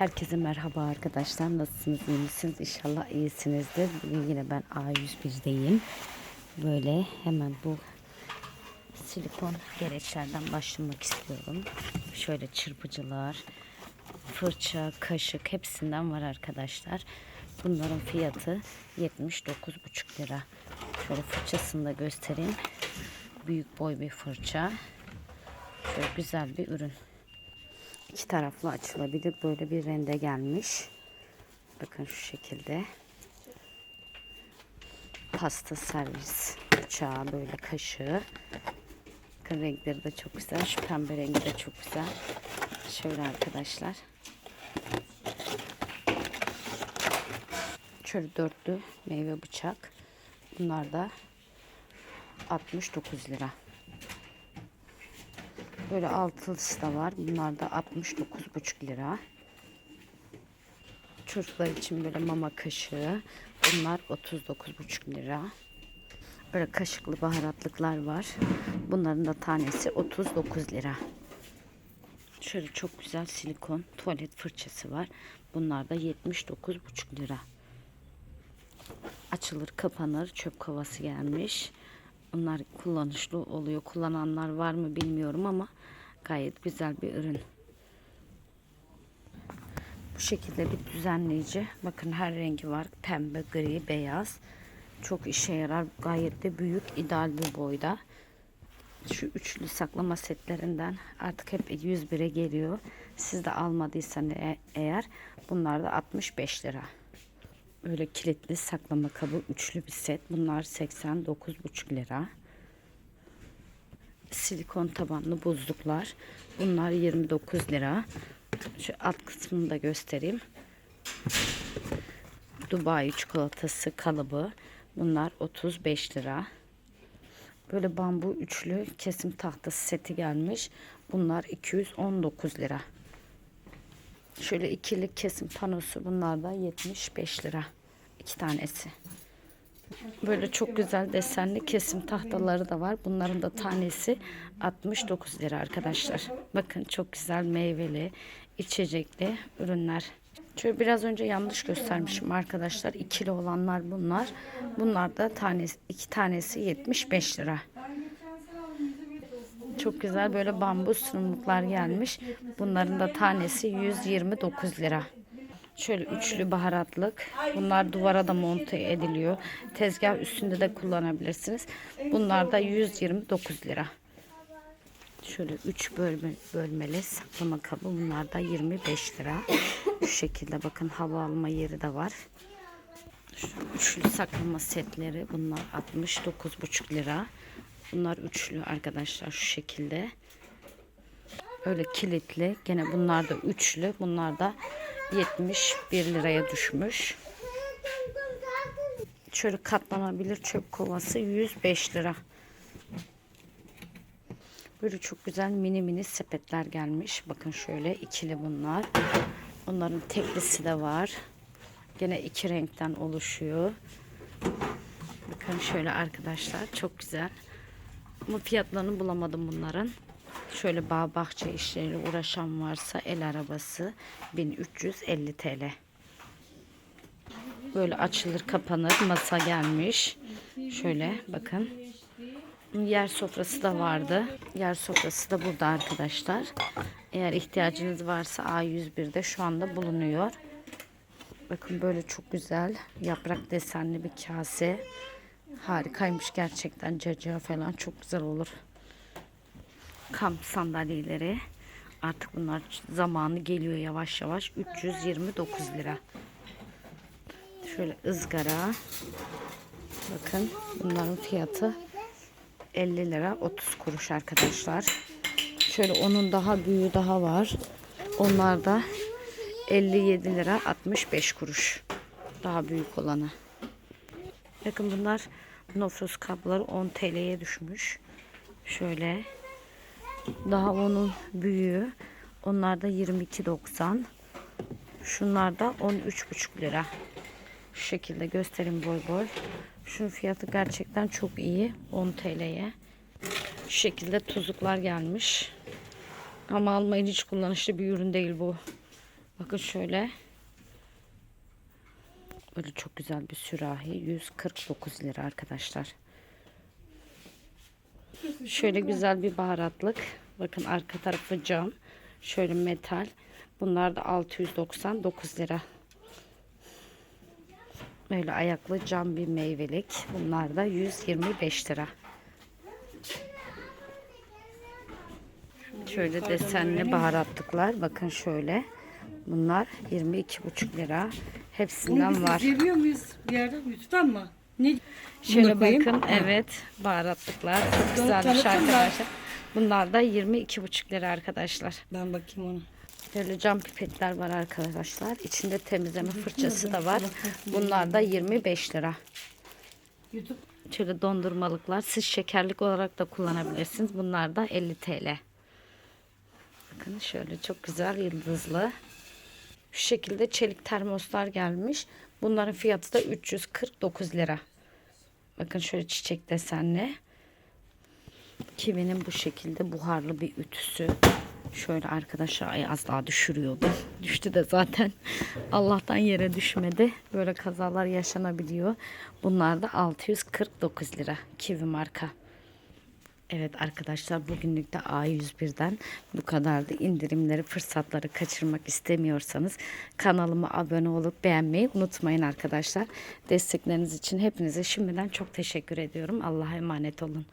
Herkese merhaba arkadaşlar. Nasılsınız? iyi misiniz? İnşallah iyisinizdir. Bugün yine ben A101'deyim. Böyle hemen bu silikon gereçlerden başlamak istiyorum. Şöyle çırpıcılar, fırça, kaşık hepsinden var arkadaşlar. Bunların fiyatı 79,5 lira. Şöyle fırçasını da göstereyim. Büyük boy bir fırça. Şöyle güzel bir ürün. İki taraflı açılabilir. Böyle bir rende gelmiş. Bakın şu şekilde. Pasta servis bıçağı böyle kaşığı. Bakın renkleri de çok güzel. Şu pembe rengi de çok güzel. Şöyle arkadaşlar. Şöyle dörtlü meyve bıçak. Bunlar da 69 lira. Böyle altılısı da var. Bunlar da 69,5 lira. Çocuklar için böyle mama kaşığı. Bunlar 39,5 lira. Böyle kaşıklı baharatlıklar var. Bunların da tanesi 39 lira. Şöyle çok güzel silikon tuvalet fırçası var. Bunlar da 79,5 lira. Açılır kapanır çöp kovası gelmiş. Bunlar kullanışlı oluyor. Kullananlar var mı bilmiyorum ama gayet güzel bir ürün. Bu şekilde bir düzenleyici. Bakın her rengi var. Pembe, gri, beyaz. Çok işe yarar. Gayet de büyük, ideal bir boyda. Şu üçlü saklama setlerinden artık hep 101'e geliyor. Siz de almadıysanız e- eğer bunlar da 65 lira. Böyle kilitli saklama kabı üçlü bir set. Bunlar 89,5 lira. Silikon tabanlı buzluklar. Bunlar 29 lira. Şu alt kısmını da göstereyim. Dubai çikolatası kalıbı. Bunlar 35 lira. Böyle bambu üçlü kesim tahtası seti gelmiş. Bunlar 219 lira. Şöyle ikili kesim panosu bunlar da 75 lira. iki tanesi. Böyle çok güzel desenli kesim tahtaları da var. Bunların da tanesi 69 lira arkadaşlar. Bakın çok güzel meyveli, içecekli ürünler. Şöyle biraz önce yanlış göstermişim arkadaşlar. İkili olanlar bunlar. Bunlar da tanesi, iki tanesi 75 lira. Çok güzel böyle bambu sunumluklar gelmiş. Bunların da tanesi 129 lira. Şöyle üçlü baharatlık. Bunlar duvara da monte ediliyor. Tezgah üstünde de kullanabilirsiniz. Bunlar da 129 lira. Şöyle 3 bölme, bölmeli saklama kabı. Bunlar da 25 lira. Şu şekilde bakın hava alma yeri de var. Şu üçlü saklama setleri. Bunlar 69,5 lira. Bunlar üçlü arkadaşlar şu şekilde. Öyle kilitli. Gene bunlar da üçlü. Bunlar da 71 liraya düşmüş. Şöyle katlanabilir çöp kovası 105 lira. Böyle çok güzel mini mini sepetler gelmiş. Bakın şöyle ikili bunlar. Onların teklisi de var. Gene iki renkten oluşuyor. Bakın şöyle arkadaşlar çok güzel. Ama fiyatlarını bulamadım bunların. Şöyle bağ bahçe işleriyle uğraşan varsa el arabası 1350 TL. Böyle açılır kapanır masa gelmiş. Şöyle bakın. Yer sofrası da vardı. Yer sofrası da burada arkadaşlar. Eğer ihtiyacınız varsa A101'de şu anda bulunuyor. Bakın böyle çok güzel yaprak desenli bir kase. Harikaymış gerçekten. Cacığa falan çok güzel olur. Kamp sandalyeleri. Artık bunlar zamanı geliyor yavaş yavaş. 329 lira. Şöyle ızgara. Bakın bunların fiyatı 50 lira 30 kuruş arkadaşlar. Şöyle onun daha büyüğü daha var. Onlar da 57 lira 65 kuruş. Daha büyük olanı. Bakın bunlar nofros kabloları 10 TL'ye düşmüş. Şöyle. Daha onun büyüğü. Onlar da 22.90. Şunlar da 13.5 lira. Şu şekilde göstereyim boy boy. Şunun fiyatı gerçekten çok iyi. 10 TL'ye. Şu şekilde tuzluklar gelmiş. Ama almayın hiç kullanışlı bir ürün değil bu. Bakın şöyle. Böyle çok güzel bir sürahi. 149 lira arkadaşlar. Şöyle güzel bir baharatlık. Bakın arka tarafı cam. Şöyle metal. Bunlar da 699 lira. Böyle ayaklı cam bir meyvelik. Bunlar da 125 lira. Şöyle desenli baharatlıklar. Bakın şöyle. Bunlar 22,5 lira. Hepsinden var. Geliyor muyuz bir yerden? YouTube'dan mı? Ne? Şöyle Bunu koyayım. bakın. Evet. Baharatlıklar. Çok güzelmiş tanıtın da. arkadaşlar. Bunlar da 22,5 lira arkadaşlar. Ben bakayım ona. Böyle cam pipetler var arkadaşlar. İçinde temizleme fırçası da var. Bunlar da 25 lira. YouTube. Şöyle dondurmalıklar. Siz şekerlik olarak da kullanabilirsiniz. Bunlar da 50 TL. Bakın şöyle çok güzel yıldızlı. Şu şekilde çelik termoslar gelmiş. Bunların fiyatı da 349 lira. Bakın şöyle çiçek desenli. Kivinin bu şekilde buharlı bir ütüsü. Şöyle arkadaşlar ay az daha düşürüyordu. Düştü de zaten. Allah'tan yere düşmedi. Böyle kazalar yaşanabiliyor. Bunlar da 649 lira. Kivi marka. Evet arkadaşlar bugünlük de A101'den bu kadardı. İndirimleri, fırsatları kaçırmak istemiyorsanız kanalıma abone olup beğenmeyi unutmayın arkadaşlar. Destekleriniz için hepinize şimdiden çok teşekkür ediyorum. Allah'a emanet olun.